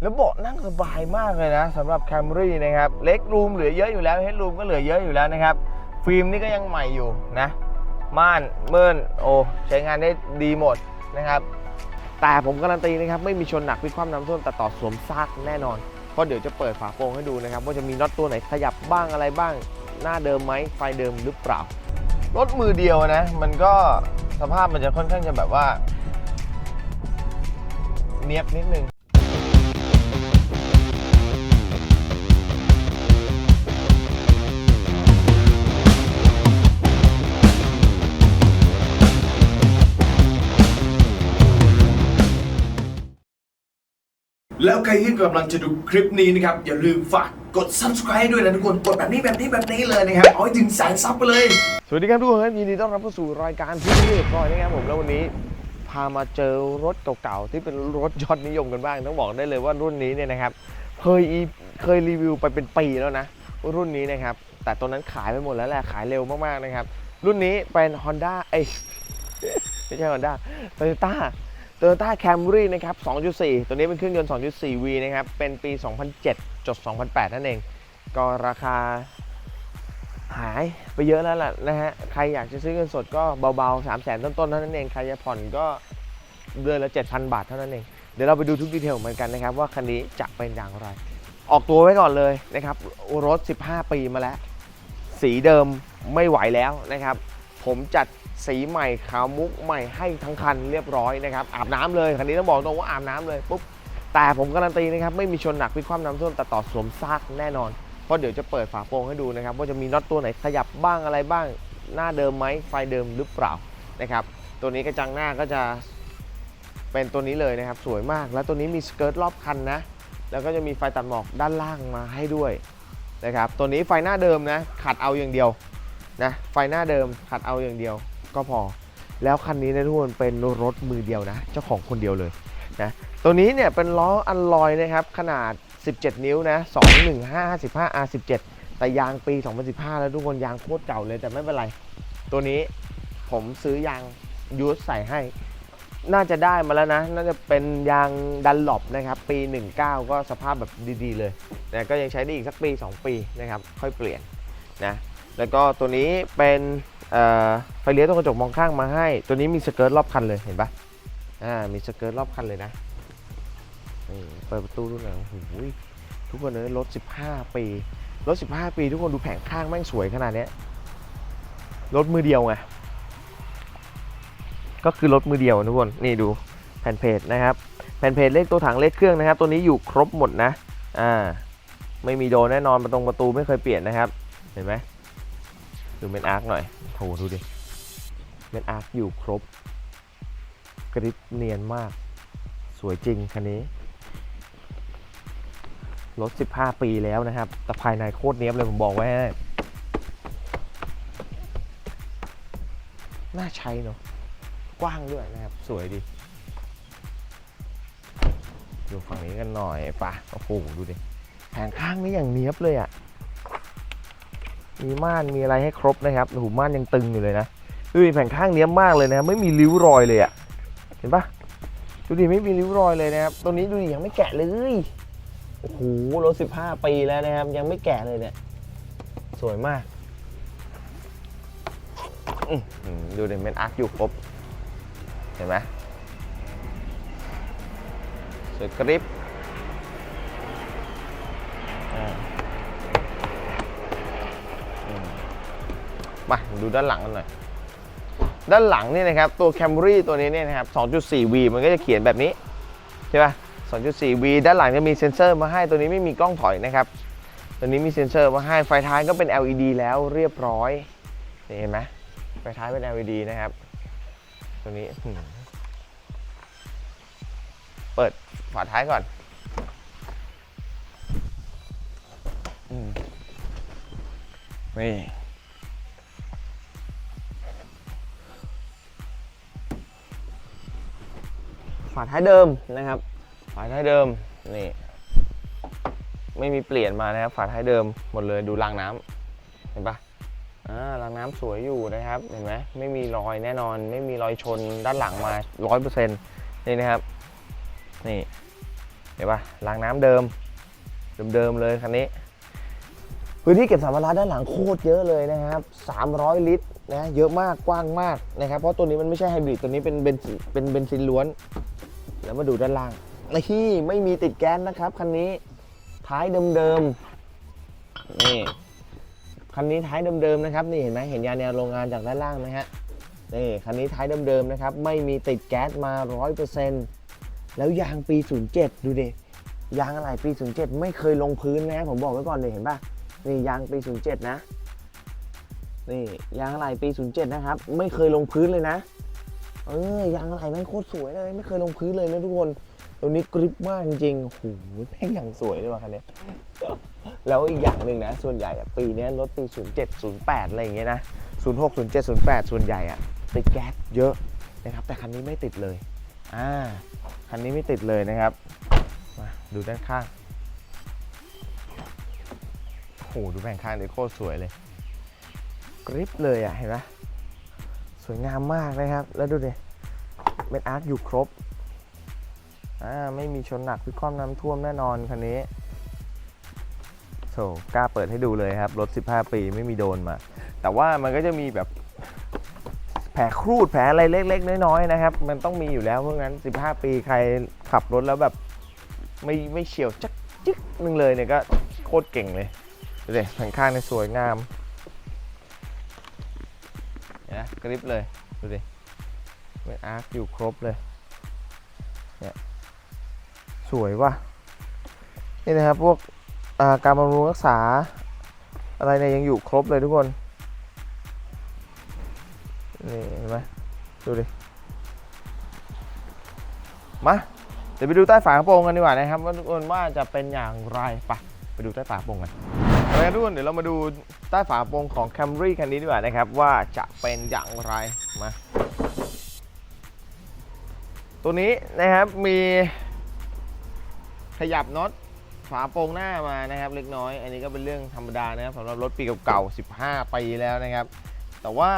แล้วเบาะนั่งสบายมากเลยนะสำหรับ Camry นะครับเล็กรูมเหลือเยอะอยู่แล้วเฮดรูมก็เหลือเยอะอยู่แล้วนะครับ ฟิล์มนี่ก็ยังใหม่อยู่นะม่านเมินโอ้ใช้งานได้ดีหมดนะครับ แต่ผมการันตีนะครับ ไม่มีชนหนักพิคว่ำน้ำท่วมแต่ต่อสวมซากแน่นอน เพราะเดี๋ยวจะเปิดฝาโปรงให้ดูนะครับ ว่าจะมีน็อตตัวไหนขยับบ้างอะไรบ้าง หน้าเดิมไหมไฟเดิมหรือเปล่า รถมือเดียวนะ มันก็สภาพมันจะค่อนข้างจะแบบว่า เนียบนิดนึง แล้วใครที่กำลังจะดูคลิปนี้นะครับ อย่าลืมฝากกด subscribe ด้วยนะทุกคน กดแบบนี้แบบนี้แบบนี้เลยนะครับ เอาให้ถึงแสนซับไปเลย สวัสดีครับทุกคนยินดีต้อนรับเข้าสู่รายการที่นี่พลอยนะครับผมแล้ววันนี้ พามาเจอรถเก่าๆ ที่เป็นรถยอดนิยมกันบ้าง ต้องบอกได้เลยว่ารุ่นนี้เนี่ยนะครับ เคยเคยรีวิวไปเป็นปีแล้วนะ รุ่นนี้นะครับ แต่ตอนนั้นขายไปหมดแล้วแหละขายเร็วมากๆนะครับ รุ่นนี้เป็น Honda เอ้ยไม่ใช่ Honda Toyota Toyota Camry นะครับ 2.4 ตัวนี้เป็นเครื่องยนต์ 2.4V นะครับ เป็นปี 2007จด2008 นั่นเอง ก็ราคาหายไปเยอะแล้วล่ะนะฮะ ใครอยากจะซื้อเงินสดก็เบาๆ 3 0 0 0 0 0ต้นๆเท่านั้นเอง ใครจะผ่อนก็เดือนละ 7,000 บาทเท่านั้นเอง เดี๋ยวเราไปดูทุกดีเทลเหมือนกันนะครับ ว่าคันนี้จะเป็นอย่างไร ออกตัวไว้ก่อนเลยนะครับ รถ 15 ปีมาแล้ว สีเดิมไม่ไหวแล้วนะครับ ผมจัด สีใหม่ขาวมุกใหม่ให้ทั้งคันเรียบร้อยนะครับอาบน้ำเลยคันนี้ต้องบอกตรงว่าอาบน้ำเลยปุ๊บแต่ผมการันตีนะครับไม่มีชนหนักพิคว่ำน้ำท่วมแต่ต่อสวมซากแน่นอนเพราะเดี๋ยวจะเปิดฝาโปรงให้ดูนะครับว่าจะมีน็อตตัวไหนขยับบ้างอะไรบ้าง หน้าเดิมไหมไฟเดิมหรือเปล่านะครับตัวนี้กระจังหน้าก็จะเป็นตัวนี้เลยนะครับสวยมาก แล้วตัวนี้มีสเกิร์ตรอบคันนะแล้วก็จะมีไฟตัดหมอกด้านล่างมาให้ด้วยนะครับตัวนี้ไฟหน้าเดิมนะขัดเอาอย่างเดียวนะไฟหน้าเดิมขัดเอาอย่างเดียว ก็พอ แล้วคันนี้นะทุกคนเป็นรถมือเดียวนะ เจ้าของคนเดียวเลยนะตัวนี้เนี่ยเป็นล้ออัลลอยนะครับ ขนาด 17 นิ้วนะ215 55 R17 แต่ยางปี 2015 แล้วทุกคนยางโคตรเก่าเลยแต่ไม่เป็นไร ตัวนี้ผมซื้อยางยูสใส่ให้ น่าจะได้มาแล้วนะ น่าจะเป็นยางดันหลบนะครับ ปี 19 ก็สภาพแบบดีๆเลยนะก็ยังใช้ได้อีกสักปี 2 ปีนะครับ ค่อยเปลี่ยนนะแล้วก็ตัวนี้เป็น ไฟเลี้ยวตรงกระจกมองข้างมาให้ ตัวนี้มีสเกิร์ตรอบคันเลยเห็นปะอ่ามีสเกิร์ตรอบคันเลยนะนี่เปิดประตูดูหน่อยโอ้โหทุกคนเลยรถ 15 ปี รถ 15 ปี ทุกคนดูแผงข้างแม่งสวยขนาดเนี้ยรถมือเดียวไง ก็คือรถมือเดียวทุกคน นี่ดูแผ่นเพจนะครับ แผ่นเพจเลขตัวถังเลขเครื่องนะครับ ตัวนี้อยู่ครบหมดนะ อ่า ไม่มีโดนแน่นอนประตรงประตูไม่เคยเปลี่ยนนะครับ เห็นไหม ดูเมนอาร์คหน่อยโหดูดิเมนอาร์คอยู่ครบ กริปเนียนมาก สวยจริงคันนี้ รถ 15 ปีแล้วนะครับ แต่ภายในโคตรเนี้ยบเลยผมบอกไว้ให้น่าใช้เนาะกว้างด้วยนะครับ สวยดีดูฝั่งนี้กันหน่อยปะโอ้โหดูดิแผงข้างนี่อย่างเนี้ยบเลยอะ่ะ มีม่านมีอะไรให้ครบนะครับโอ้โหม่านยังตึงอยู่เลยนะดูดิแผงข้างเนี้ยมากเลยนะไม่มีริ้วรอยเลยอะ่ะเห็นปะดูดิไม่มีริ้วรอยเลยนะครับตัวนี้ดูดิยังไม่แกะเลยโอ้โหรถ15ปีแล้วนะครับ ยังไม่แกะเลยเนี่ย สวยมากดูดิเมนอาร์คอยู่ครบ เห็นไหมสวยกริป มาดูด้านหลังกันหน่อย ด้านหลังนี่นะครับตัว Camry ตัวนี้เนี่ยนะครับ 2.4V มันก็จะเขียนแบบนี้ใช่ป่ะ 2.4V ด้านหลังจะมีเซ็นเซอร์มาให้ตัวนี้ไม่มีกล้องถอยนะครับ ตัวนี้มีเซ็นเซอร์มาให้ไฟท้ายก็เป็น LED แล้วเรียบร้อยเห็นไหมไฟท้ายเป็น LED นะครับ ตัวนี้เปิดฝาท้ายก่อนอืมนี่าท้ายเดิมนะครับ ฝาท้ายเดิมนี่ไม่มีเปลี่ยนมานะครับ ฝาท้ายเดิมหมดเลยดูรางน้ำเห็นปะอ่ารางน้ำสวยอยู่นะครับเห็นไหมไม่มีรอยแน่นอน ไม่มีรอยชนด้านหลังมาร้อยเปอร์เซ็นต์นี่นะครับ นี่เห็นปะรางน้ำเดิม เดิมๆเลยคันนี้พื้นที่เก็บสัมภาระด้านหลังโคตรเยอะเลยนะครับ 300 ลิตรนะ เยอะมาก กว้างมากนะครับ เพราะตัวนี้มันไม่ใช่ไฮบริด ตัวนี้เป็นเบนซินเป็นเบนซินล้วน แล้วมาดูด้านล่างนี่ไม่มีติดแก๊สนะครับคันนี้ท้ายเดิมๆนี่คันนี้ท้ายเดิมๆนะครับนี่เห็นไหมเห็นยาแนวโรงงานจากด้านล่างไหมฮะนี่คันนี้ท้ายเดิมๆนะครับไม่มีติดแก๊สมา 100%แล้วยางปี 07 ดูดิยางอะไรปี 07 ไม่เคยลงพื้นนะผมบอกไว้ก่อนเลยเห็นป่ะนี่ยางปี 07 นะนี่ยางอะไรปี 07 นะครับ ไม่เคยลงพื้นเลยนะ เออยางอะไรแม่งโคตรสวยเลยไม่เคยลงพื้นเลยนะทุกคนตัวนี้กริปมากจริงๆโอ้โหแม่งอย่างสวยเลยว่ะคันนี้แล้วอีกอย่างหนึ่งนะ ส่วนใหญ่อะปีนี้รถปี 07 08 อะไรอย่างเงี้ยนะ 06 07 08 ส่วนใหญ่อะติดแก๊สเยอะนะครับ แต่คันนี้ไม่ติดเลย อ่า คันนี้ไม่ติดเลยนะครับ มาดูด้านข้าง โอ้โห ดูแผงข้างเลยโคตรสวยเลย กริปเลยอะเห็นไหม สวยงามมากนะครับ แล้วดูดิเม็ดอาร์ตอยู่ครบอ่าไม่มีชนหนักพิความน้ำท่วมแน่นอนคันนี้โถกล้าเปิดให้ดูเลยครับ รถ 15 ปีไม่มีโดนมา แต่ว่ามันก็จะมีแบบแผลครูดแผลอะไรเล็ก ๆ น้อยๆนะครับ มันต้องมีอยู่แล้วเพราะงั้น 15 ปีใครขับรถแล้วแบบไม่ไม่เฉียวจักจิ๊กนึงเลยเนี่ยก็โคตรเก่งเลยดูดิแผงข้างในสวยงาม เห็นไหมกริปเลย ดูดิเป็นอาร์คอยู่ครบเลย เนี่ย สวยว่ะ นี่นะครับ พวกาการบำรุงรักษา อะไรเนี่ยยังอยู่ครบเลยทุกคน นี่เห็นไหมดูดิ มา เดี๋ยวไปดูใต้ฝากระโปรงกันดีกว่านะครับว่าทุกคนว่าจะเป็นอย่างไร ไป ไปดูใต้ฝากระโปรงกัน เอาละครับทุกคนเดี๋ยวเรามาดูใต้ฝาโปรงของ Camry คันนี้ดีกว่านะครับ ว่าจะเป็นอย่างไรมาตัวนี้นะครับมีขยับน็อตฝาโปรงหน้ามานะครับ เล็กน้อย อันนี้ก็เป็นเรื่องธรรมดานะครับสำหรับรถปีเก่าๆ 15 ปีแล้วนะครับ แต่ว่า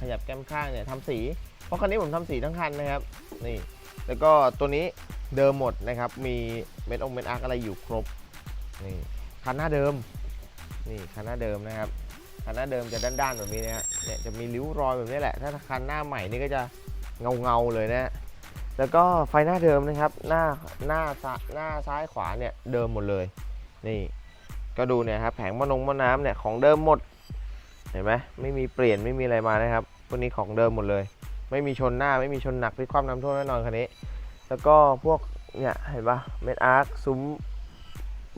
ขยับแก้มข้างเนี่ยทำสี เพราะคันนี้ผมทำสีทั้งคันนะครับนี่แล้วก็ตัวนี้เดิมหมดนะครับ มีเม็ดองเม็ดอาร์คอะไรอยู่ครบนี่ คันหน้าเดิม นี่คันหน้าเดิมนะครับ คันหน้าเดิมจะด้านๆแบบนี้นะฮะ เนี่ยจะมีริ้วรอยแบบนี้แหละ ถ้าคันหน้าใหม่นี่ก็จะเงาๆเลยนะฮะแล้วก็ไฟหน้าเดิมนะครับ หน้าหน้าซ้ายหน้าซ้ายขวาเนี่ยเดิมหมดเลย นี่ ก็ดูเนี่ยครับแผงมะนงมะน้ำเนี่ยของเดิมหมด เห็นไหมไม่มีเปลี่ยนไม่มีอะไรมานะครับพวกนี้ของเดิมหมดเลย ไม่มีชนหน้าไม่มีชนหนักพลิกความน้ำท่วมแน่นอนคันนี้ แล้วก็พวกเนี่ยเห็นปะเม็ดอาร์คซุ้ม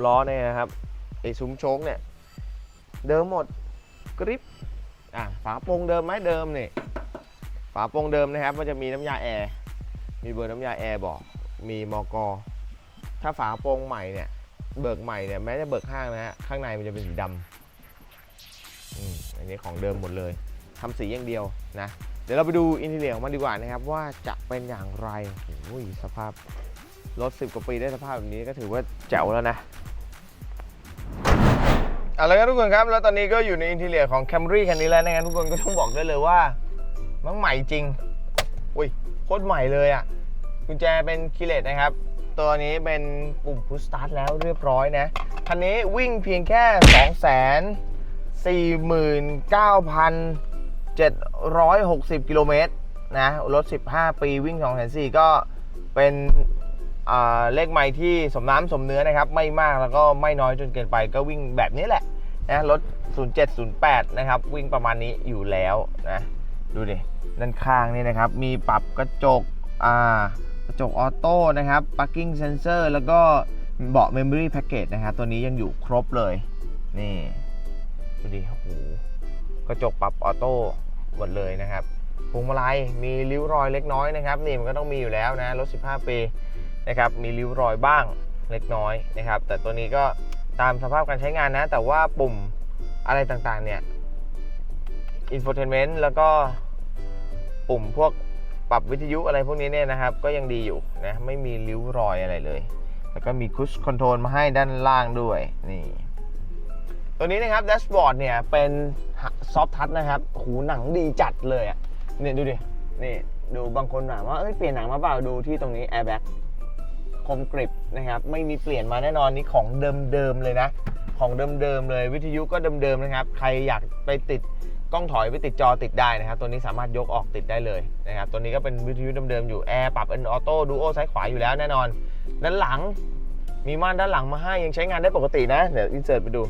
ล้อเนี่ยนะครับ ไอซุ้มโชคเนี่ย เดิมหมดกริปอะฝาโปรงเดิมไหมเดิมนี่ฝาโปรงเดิมนะครับมันจะมีน้ำยาแอร์มีเบอร์น้ำยาแอร์บอกมีมอกอถ้าฝาโปรงใหม่เนี่ยเบิกใหม่เนี่ยแม้จะเบิกข้างนะฮะข้างในมันจะเป็นสีดำอืมอันนี้ของเดิมหมดเลยทำสีอย่างเดียวนะเดี๋ยวเราไปดูอินทีเรียของมันดีกว่านะครับว่าจะเป็นอย่างไรโอ้ยสภาพรถ10กว่าปีได้สภาพแบบนี้ก็ถือว่าแจ๋วแล้วนะ เอาละครับทุกคนครับ แล้วตอนนี้ก็อยู่ในอินทีเรียของ Camry คันนี้แล้วนะครับทุกคนก็ต้องบอกได้เลยว่า มันใหม่จริง อุ้ยโคตรใหม่เลยอะ กุญแจเป็นคีเลตนะครับ ตัวนี้เป็นปุ่มพุชสตาร์ทแล้วเรียบร้อยนะ คันนี้วิ่งเพียงแค่ 2 4 9 760 กิโลเมตรนะ รถ 15 ปีวิ่ง2 4 0 0ก็เป็นเลขไมล์ที่สมน้ำสมเนื้อนะครับ ไม่มากแล้วก็ไม่น้อยจนเกินไปก็วิ่งแบบนี้แหละ นะรถ 0708 นะครับ วิ่งประมาณนี้อยู่แล้วนะ ดูดิด้านข้างนี่นะครับ มีปรับกระจกอ่ากระจกออโต้นะครับ parking sensor แล้วก็เบาะ memory package นะครับตัวนี้ยังอยู่ครบเลย นี่ ดูดิโอ้โหกระจกปรับออโต้หมดเลยนะครับพวงมาลัยมีริ้วรอยเล็กน้อยนะครับ นี่มันก็ต้องมีอยู่แล้วนะรถ 15 ปีนะครับ มีริ้วรอยบ้างเล็กน้อยนะครับ แต่ตัวนี้ก็ ตามสภาพการใช้งานนะ แต่ว่าปุ่มอะไรต่างๆเนี่ยอินโฟเทนเมนต์แล้วก็ปุ่มพวกปรับวิทยุอะไรพวกนี้เนี่ยนะครับ ก็ยังดีอยู่นะไม่มีริ้วรอยอะไรเลย แล้วก็มีคุชคอนโทรลมาให้ด้านล่างด้วยนี่ตัวนี้นะครับแดชบอร์ดเนี่ยเป็นซอฟทัชนะครับหูหนังดีจัดเลยอะเนี่ยดูดินี่ดูบางคนถามว่าเอ้ยเปลี่ยนหนังมาเปล่าดูที่ตรงนี้แอร์แบ็ก คมกริบนะครับ ไม่มีเปลี่ยนมาแน่นอนนี่ของเดิมๆเลยนะ ของเดิมๆเลยวิทยุก็เดิมๆนะครับ ใครอยากไปติดกล้องถอยไปติดจอติดได้นะครับ ตัวนี้สามารถยกออกติดได้เลยนะครับ ตัวนี้ก็เป็นวิทยุเดิมๆอยู่แอร์ปรับเป็นออโต้ดูโอซ้ายขวาอยู่แล้วแน่นอน ด้านหลังมีม่านด้านหลังมาให้ยังใช้งานได้ปกตินะเดี๋ยวอินเสิร์ตไปดู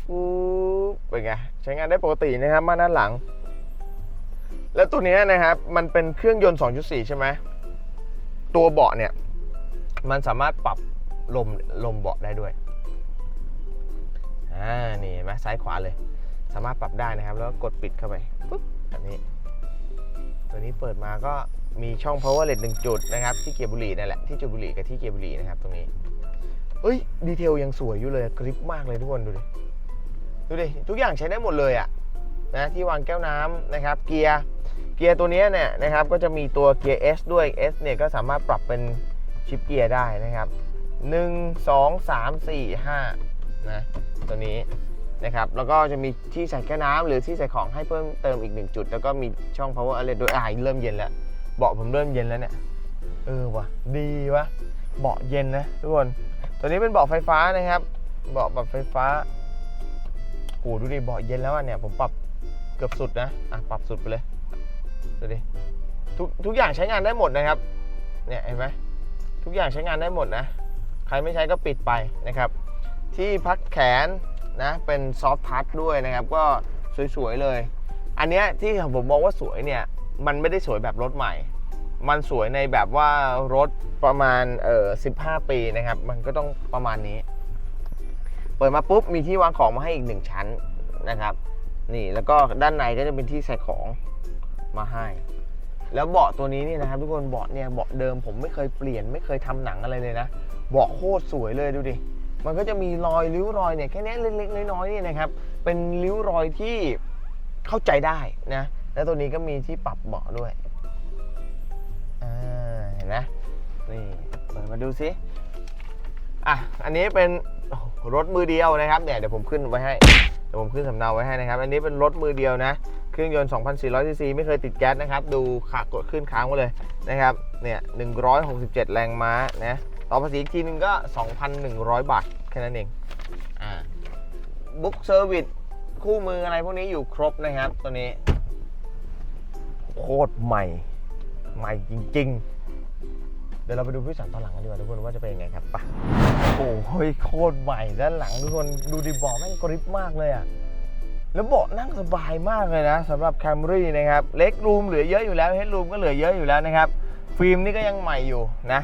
ฟูบเป็นไงใช้งานได้ปกตินะครับม่านด้านหลัง แล้วตัวนี้นะครับมันเป็นเครื่องยนต์ 2.4 ใช่ไหม ตัวเบาะเนี่ย มันสามารถปรับลมลมเบาะได้ด้วยอ่านี่เห็นไหมซ้ายขวาเลย สามารถปรับได้นะครับ แล้วก็กดปิดเข้าไปปุ๊บแบบนี้ ตัวนี้เปิดมาก็มีช่อง power LED หนึ่งจุดนะครับที่เกียร์บุหรี่นั่นแหละที่จุดบุหรี่กับที่เกียร์บุหรี่นะครับตรงนี้เอ้ยดีเทลยังสวยอยู่เลยกริปมากเลยทุกคนดูดิดูดิทุกอย่างใช้ได้หมดเลยอะนะที่วางแก้วน้ำนะครับเกียร์ เกียร์ตัวนี้เนี่ยนะครับก็จะมีตัวเกียร์ S ด้วย S เนี่ยก็สามารถปรับเป็นชิปเกียร์ได้นะครับ 1 2 3 4 5นะตัวนี้นะครับแล้วก็จะมีที่ใส่แก้วน้ำหรือที่ใส่ของให้เพิ่มเติมอีกหนึ่งจุด แล้วก็มีช่อง power outlet ด้วยอ่าเริ่มเย็นแล้ว เบาะผมเริ่มเย็นแล้วเนี่ยเออวะดีวะเบาะเย็นนะทุกคนตัวนี้เป็นเบาะไฟฟ้านะครับ เบาะแบบไฟฟ้าโหดูดิเบาะเย็นแล้วอะเนี่ยผมปรับเกือบสุดนะอะปรับสุดไปเลย ดูดิทุกทุกอย่างใช้งานได้หมดนะครับ เนี่ยเห็นไหมทุกอย่างใช้งานได้หมดนะ ใครไม่ใช้ก็ปิดไปนะครับ ที่พักแขนนะเป็นซอฟท์ทัชด้วยนะครับ ก็สวยๆเลย อันเนี้ยที่ผมมองว่าสวยเนี่ย มันไม่ได้สวยแบบรถใหม่ มันสวยในแบบว่ารถประมาณเออ15 ปีนะครับ มันก็ต้องประมาณนี้ เปิดมาปุ๊บมีที่วางของมาให้อีกหนึ่งชั้นนะครับ นี่แล้วก็ด้านในก็จะเป็นที่ใส่ของ มาให้ แล้วเบาะตัวนี้นี่นะครับทุกคนเบาะเนี่ยเบาะเดิมผมไม่เคยเปลี่ยนไม่เคยทำหนังอะไรเลยนะเบาะโคตรสวยเลยดูดิมันก็จะมีรอยริ้วรอยเนี่ยแค่นี้เล็กๆน้อยๆนี่นะครับเป็นริ้วรอยที่เข้าใจได้นะแล้วตัวนี้ก็มีที่ปรับเบาะด้วยอ่าเห็นไหมนี่เปิดมาดูซิอะอันนี้เป็นรถมือเดียวนะครับเนี่ยเดี๋ยวผมขึ้นไว้ให้เดี๋ยวผมขึ้นสำเนาไว้ให้นะครับ อันนี้เป็นรถมือเดียวนะ เครื่องยนต์ 2,400ซีซีไม่เคยติดแก๊สนะครับ ดูขากดขึ้นค้างไว้เลยนะครับ เนี่ย 167 แรงม้านะ ต่อภาษีอีกทีนึงก็ 2,100 บาท แค่นั้นเอง อ่า บุ๊กเซอร์วิสคู่มืออะไรพวกนี้อยู่ครบนะครับ ตัวนี้ โคตรใหม่ ใหม่จริง ๆ เดี๋ยวเราไปดูผู้สันตอนหลังกันดีกว่าทุกคนว่าจะเป็นยังไงครับไปโอ้โหโคตรใหม่ด้านหลังทุกคนดูดิบาะแม่งกริบมากเลยอะ แล้วเบาะนั่งสบายมากเลยนะสำหรับ Camry นะครับเล็กรูมเหลือเยอะอยู่แล้วเฮดรูมก็เหลือเยอะอยู่แล้วนะครับ ฟิล์มนี่ก็ยังใหม่อยู่นะ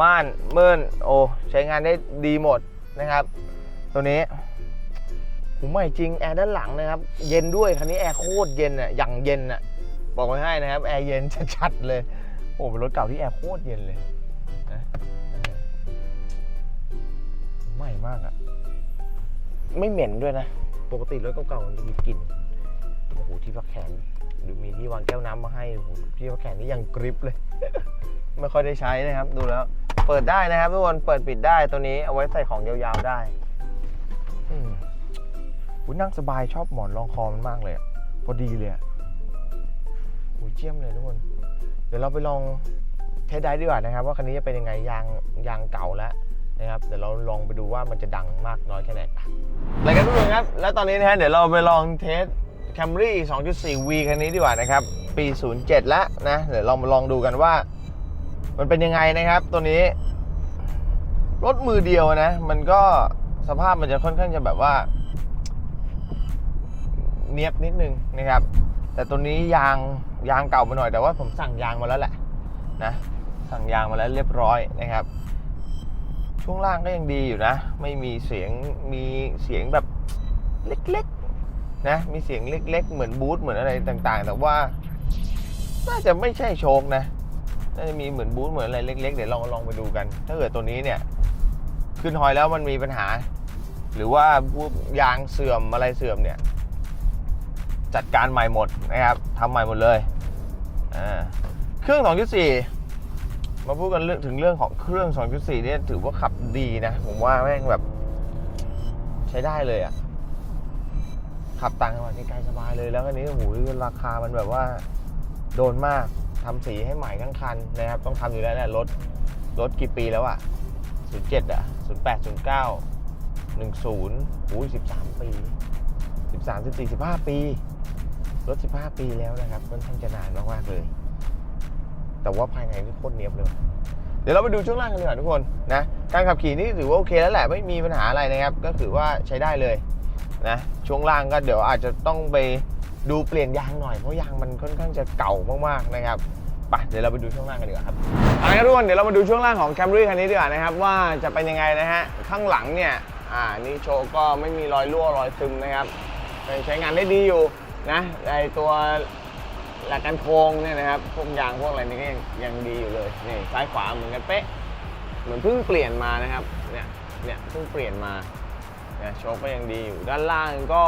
ม่านเมินโอ้ใช้งานได้ดีหมดนะครับ ตัวนี้ผมใหม่จริงแอร์ด้านหลังนะครับ เย็นด้วยคันนี้แอร์โคตรเย็นอะอย่างเย็นอะบอกไว้ให้นะครับแอร์เย็นชัดๆเลยโอ้เป็นรถเก่าที่แอร์โคตรเย็นเลยนะใหม่มากอะไม่เหม็นด้วยนะ ปกติรถเก่าๆมันจะมีกลิ่นโอ้โหที่พักแขนดูมีที่วางแก้วน้ำมาให้โอ้โหที่พักแขนนี่ยังกริปเลย ไม่ค่อยได้ใช้นะครับ ดูแล้ว เปิดได้นะครับทุกคนเปิดปิดได้ตัวนี้เอาไว้ใส่ของยาวๆได้อืมอุ๊ยนั่งสบายชอบหมอนรองคอมันมากเลยอะพอดีเลยอะโอ้ยเจียมเลยทุกคน เดี๋ยวเราไปลองเทสได้ดีกว่านะครับ ว่าคันนี้จะเป็นยังไงยางยางเก่าแล้ว นะครับเดี๋ยวเราลองไปดูว่ามันจะดังมากน้อยแค่ไหนอะไรกันทุกคนครับ แล้วตอนนี้นะฮะเดี๋ยวเราไปลองเทส Camry 2.4V คันนี้ดีกว่านะครับ ปี 07 แล้วนะ เดี๋ยวเรามาลองดูกันว่า มันเป็นยังไงนะครับ ตัวนี้ รถมือเดียวนะ มันก็สภาพมันจะค่อนข้างจะแบบว่า เนียบนิดนึงนะครับ แต่ตัวนี้ยางยางเก่ามาหน่อยแต่ว่าผมสั่งยางมาแล้วแหละนะ สั่งยางมาแล้วเรียบร้อยนะครับ ช่วงล่างก็ยังดีอยู่นะ ไม่มีเสียงมีเสียงแบบเล็กๆนะมีเสียงเล็ก ๆ เหมือนบูทเหมือนอะไรต่างๆ แต่ว่าน่าจะไม่ใช่โชคนะน่าจะมีเหมือนบูทเหมือนอะไรเล็กๆเดี๋ยวลองลองไปดูกัน ถ้าเกิดตัวนี้เนี่ย ขึ้นหอยแล้วมันมีปัญหา หรือว่าพวกยางเสื่อมอะไรเสื่อมเนี่ย จัดการใหม่หมดนะครับทำใหม่หมดเลยอ่าเครื่อง 2.4มาพูดกันเรื่องถึงเรื่องของเครื่อง 2.4 เนี่ยถือว่าขับ ดีนะ ผมว่าแม่งแบบ ใช้ได้เลยอะ่ะ ขับต่างจังหวัดนี่ไกลสบายเลยแล้วอันนี้โอ้โหราคามันแบบว่า โดนมากทำสีให้ใหม่ทั้งคันนะครับ ต้องทำอยู่แล้วแหละรถรถกี่ปีแล้วอะศูนย์เจ็ดอะศูนย์แปดศูนย์เก้าหนึ่งศูนย์อู้สิบสามปีสิบสามสิบสี่สิบห้าปี รถสิบห้าปีแล้วนะครับค่อนข้างจะนานมากๆเลย แต่ว่าภายในนี่โคตรเนียบเลย เดี๋ยวเราไปดูช่วงล่างกันดีกว่าทุกคนนะการขับขี่นี่ถือว่าโอเคแล้วแหละไม่มีปัญหาอะไรนะครับ ก็ถือว่าใช้ได้เลยนะช่วงล่างก็เดี๋ยวอาจจะต้องไปดูเปลี่ยนยางหน่อยเพราะยางมันค่อนข้างจะเก่ามากๆนะครับไปเดี๋ยวเราไปดูช่วงล่างกันดีกว่าครับเอาละครับทุกคนเดี๋ยวเรามาดูช่วงล่างของ Camry คันนี้ดีกว่านะครับว่าจะเป็นยังไงนะฮะข้างหลังเนี่ยอ่านี่โชว์ก็ไม่มีรอยรั่วรอยซึมนะครับยังใช้งานได้ดีอยู่นะไอตัว หลักการโครงเนี่ยนะครับพวกยางพวกอะไรนี่ก็ยังยังดีอยู่เลยนี่ซ้ายขวาเหมือนกันเป๊ะ เหมือนเพิ่งเปลี่ยนมานะครับเนี่ยเนี่ยเพิ่งเปลี่ยนมาเนี่ยโชคก็ยังดีอยู่ด้านล่างก็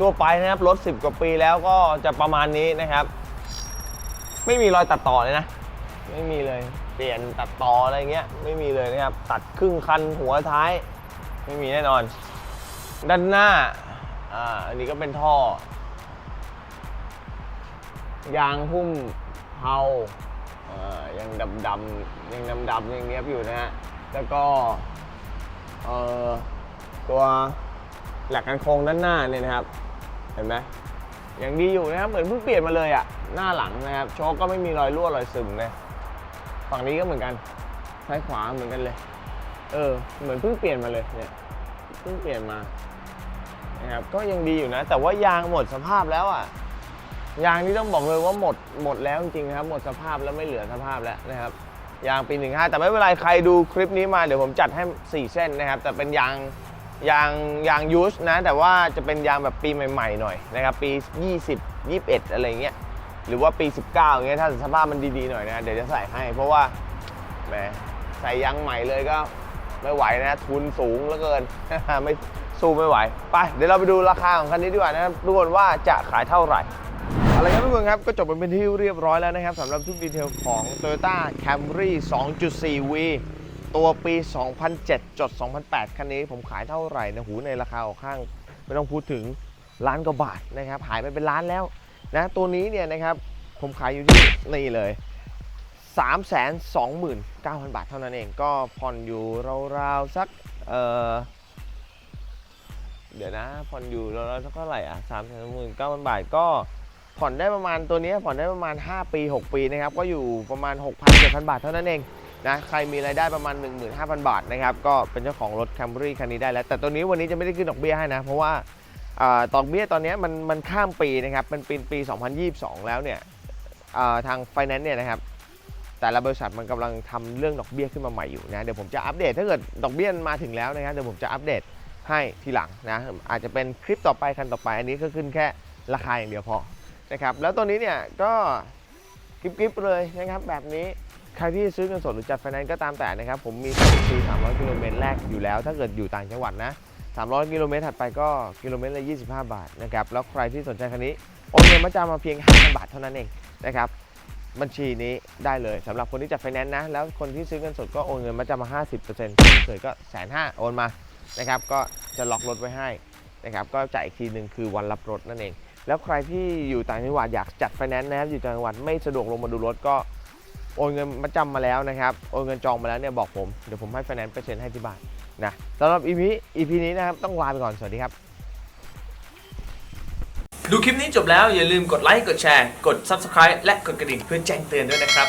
ทั่วไปนะครับรถ 10 กว่าปีแล้วก็จะประมาณนี้นะครับ ไม่มีรอยตัดต่อเลยนะ ไม่มีเลยเปลี่ยนตัดต่ออะไรเงี้ยไม่มีเลยนะครับ ตัดครึ่งคันหัวท้าย ไม่มีแน่นอน ด้านหน้าอ่าอันนี้ก็เป็นท่อ ยางหุ้มเผาเอ่อยังดำดำยังดำดำยังเนี้ยบอยู่นะฮะ แล้วก็เอ่อตัวหลักการโครงด้านหน้าเนี่ยนะครับ เห็นไหมยังดีอยู่นะครับ เหมือนเพิ่งเปลี่ยนมาเลยอะหน้าหลังนะครับ โชคก็ไม่มีรอยรั่วรอยซึมนะฝั่งนี้ก็เหมือนกัน ซ้ายขวาเหมือนกันเลย เออ เหมือนเพิ่งเปลี่ยนมาเลยเนี่ย เพิ่งเปลี่ยนมา นะครับ ก็ยังดีอยู่นะ แต่ว่ายางหมดสภาพแล้วอะ ยางที่ต้องบอกเลยว่าหมดหมดแล้วจริงๆครับ หมดสภาพแล้วไม่เหลือสภาพแล้วนะครับยางปี 15 แต่ไม่เป็นไรใครดูคลิปนี้มาเดี๋ยวผมจัดให้ 4 เส้นนะครับ แต่เป็นยางยางยางยูสนะแต่ว่าจะเป็นยางแบบปีใหม่ๆหน่อยนะครับปี 20 21 อะไรเงี้ยหรือว่าปี 19อย่างเงี้ยถ้าสภาพมันดีๆหน่อยนะเดี๋ยวจะใส่ให้ เพราะว่าแหมใส่ยางใหม่เลยก็ไม่ไหวนะทุนสูงเหลือเกินไม่สู้ไม่ไหวไปเดี๋ยวเราไปดูราคาของคันนี้ดีกว่านะครับทุกคนว่าจะขายเท่าไหร่ ละครับทุกคนครับ ก็จบไปเป็นที่เรียบร้อยแล้วนะครับสำหรับทุกดีเทลของ Toyota Camry 2.4V ตัวปี 2007 จด 2008 คันนี้ผมขายเท่าไหร่นะหูในราคาออกข้าง ไม่ต้องพูดถึงล้านกว่าบาทนะครับ หายไปเป็นล้านแล้วนะตัวนี้เนี่ยนะครับผมขายอยู่ที่นี่เลย 329,000 บาทเท่านั้นเอง ก็ผ่อนอยู่ราวๆสักเออเดี๋ยวนะผ่อนอยู่ราวๆสักเท่าไหร่อะสามแสนหมื่นเก้าพันบาทก็ ผ่อนได้ประมาณตัวนี้ผ่อนได้ประมาณ 5 ปี 6 ปีนะครับก็อยู่ประมาณ6,000 7,000 บาทเท่านั้นเองนะใครมีรายได้ประมาณ 15,000 บาทนะครับก็เป็นเจ้าของรถ Camry คันนี้ได้แล้ว แต่ตัวนี้วันนี้จะไม่ได้ขึ้นดอกเบี้ยให้นะ เพราะว่าดอกเบี้ยตอนนี้มันมันข้ามปีนะครับเป็นปีปี 2022 แล้วเนี่ยทาง Finance เนี่ยนะครับแต่ละบริษัทมันกำลังทำเรื่องดอกเบี้ยขึ้นมาใหม่อยู่นะเดี๋ยวผมจะอัปเดตถ้าเกิดดอกเบี้ยมาถึงแล้วนะครับเดี๋ยวผมจะอัปเดตให้ทีหลังนะอาจจะเป็นคลิปต่อไปคันต่อไป อันนี้ก็ขึ้นแค่ราคาอย่างเดียวพอ นะครับแล้วตัวนี้เนี่ยก็กริบๆเลยนะครับแบบนี้ใครที่ซื้อเงินสดหรือจัดไฟแนนซ์ก็ตามแต่นะครับ ผมมีส่งฟรี300 กิโลเมตรแรกอยู่แล้ว ถ้าเกิดอยู่ต่างจังหวัดนะ 300 กิโลเมตรถัดไปก็กิโลเมตรละ 25 บาทนะครับแล้วใครที่สนใจคันนี้โอนเงินมาจำมาเพียง50บาทเท่านั้นเองนะครับบัญชีนี้ได้เลยสำหรับคนที่จัดไฟแนนซ์นะ แล้วคนที่ซื้อเงินสดก็โอนเงินมาจำมา 50%เคยก็แสนห้าโอนมานะครับก็จะล็อกรถไว้ให้นะครับก็จ่ายอีกทีหนึ่งคือวันรับรถนั่นเอง แล้วใครที่อยู่ต่างจังหวัดอยากจัดไฟแนนซ์นะครับอยู่ต่างจังหวัดไม่สะดวกลงมาดูรถก็โอนเงินมาจำมาแล้วนะครับโอนเงินจองมาแล้วเนี่ยบอกผมเดี๋ยวผมให้ไฟแนนซ์เปอร์เซ็นต์ให้ที่บ้านนะสำหรับอีพีอีพีนี้นะครับต้องลาไปก่อนสวัสดีครับ ดูคลิปนี้จบแล้วอย่าลืมกดไลค์กดแชร์ กด Subscribe และกดกระดิ่งเพื่อแจ้งเตือนด้วยนะครับ